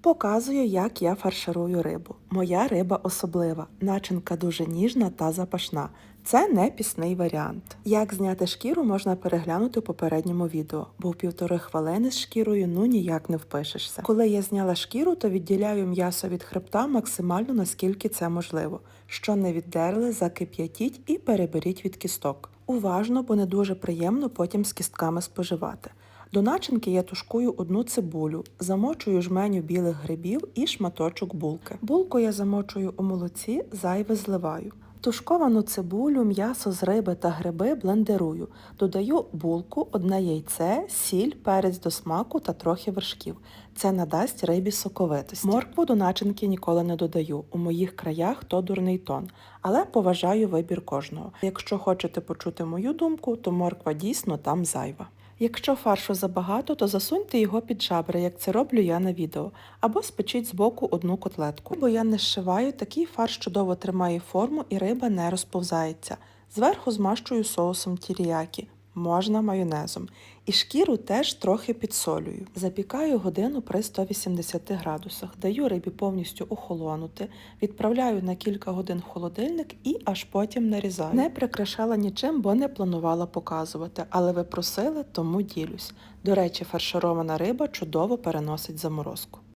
Показую, як я фарширую рибу. Моя риба особлива, начинка дуже ніжна та запашна. Це не пісний варіант. Як зняти шкіру, можна переглянути у попередньому відео, бо в півтори хвилини з шкірою ну ніяк не впишешся. Коли я зняла шкіру, то відділяю м'ясо від хребта максимально наскільки це можливо. Що не віддерли, закип'ятіть і переберіть від кісток. Уважно, бо не дуже приємно потім з кістками споживати. До начинки я тушкую одну цибулю, замочую жменю білих грибів і шматочок булки. Булку я замочую у молоці, зайве зливаю. Тушковану цибулю, м'ясо з риби та гриби блендерую. Додаю булку, одне яйце, сіль, перець до смаку та трохи вершків. Це надасть рибі соковитості. Моркву до начинки ніколи не додаю. У моїх краях то дурний тон, але поважаю вибір кожного. Якщо хочете почути мою думку, то морква дійсно там зайва. Якщо фаршу забагато, то засуньте його під жабри, як це роблю я на відео, або спечіть збоку одну котлетку. Бо я не зшиваю, такий фарш чудово тримає форму і риба не розповзається. Зверху змащую соусом тіріякі, можна майонезом. І шкіру теж трохи підсолюю. Запікаю годину при 180 градусах, даю рибі повністю охолонути, відправляю на кілька годин в холодильник і аж потім нарізаю. Не прикрашала нічим, бо не планувала показувати, але ви просили, тому ділюсь. До речі, фарширована риба чудово переносить заморозку.